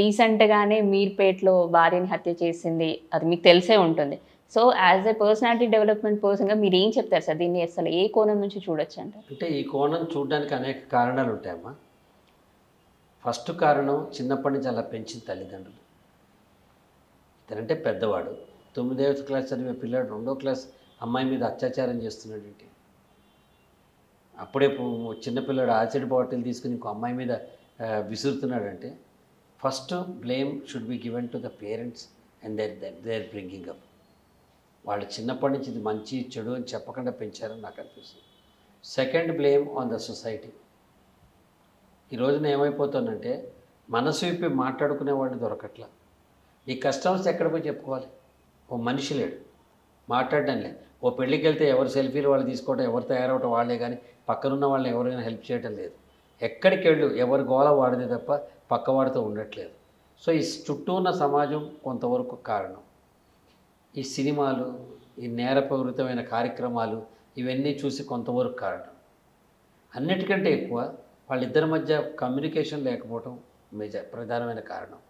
రీసెంట్గానే మీర్పేట్లో భార్యని హత్య చేసింది అది మీకు తెలిసే ఉంటుంది. So as a personality development పర్సన్గా మీరు ఏం చెప్తారు సార్? దీన్ని అసలు ఏ కోణం నుంచి చూడొచ్చు అంటే అంటే ఈ కోణం చూడడానికి అనేక కారణాలు ఉంటాయమ్మా. ఫస్ట్ కారణం చిన్నప్పటి నుంచి అలా పెంచిన తల్లిదండ్రులు. ఇతనంటే పెద్దవాడు. తొమ్మిదవ క్లాస్ చదివే పిల్లాడు రెండో క్లాస్ అమ్మాయి మీద అత్యాచారం చేస్తున్నాడు ఏంటి? అప్పుడే చిన్నపిల్లాడు యాసిడ్ బాటిల్ తీసుకుని ఇంకో అమ్మాయి మీద విసురుతున్నాడంటే first blame should be given to the parents and their their bringing up. వాళ్ళు చిన్నప్పటి నుంచి ఇది మంచి చెడు అని చెప్పకుండా పెంచారని నాకు అనిపిస్తుంది. Second blame on the society. ఈ రోజున ఏమైపోతుందంటే మనసు విప్పి మాట్లాడుకునే వాళ్ళు దొరకట్లా. నీ కస్టమర్స్ ఎక్కడ పోయి చెప్పుకోవాలి? ఓ మనిషి లేడు. మాట్లాడడం లేదు. ఓ పెళ్ళికి వెళ్తే ఎవరు సెల్ఫీలు వాళ్ళు తీసుకోవటం ఎవరు తయారవటం వాళ్ళే కానీ పక్కనున్న వాళ్ళని ఎవరైనా హెల్ప్ చేయటం లేదు. ఎక్కడికి వెళ్ళు ఎవరి గోల వాడితే తప్ప పక్కవాడితో ఉండట్లేదు. సో ఈ చుట్టూ ఉన్న సమాజం కొంతవరకు కారణం. ఈ సినిమాలు ఈ నేరపూరితమైన కార్యక్రమాలు ఇవన్నీ చూసి కొంతవరకు కారణం. అన్నిటికంటే ఎక్కువ వాళ్ళిద్దరి మధ్య కమ్యూనికేషన్ లేకపోవడం మేజర్ ప్రధానమైన కారణం.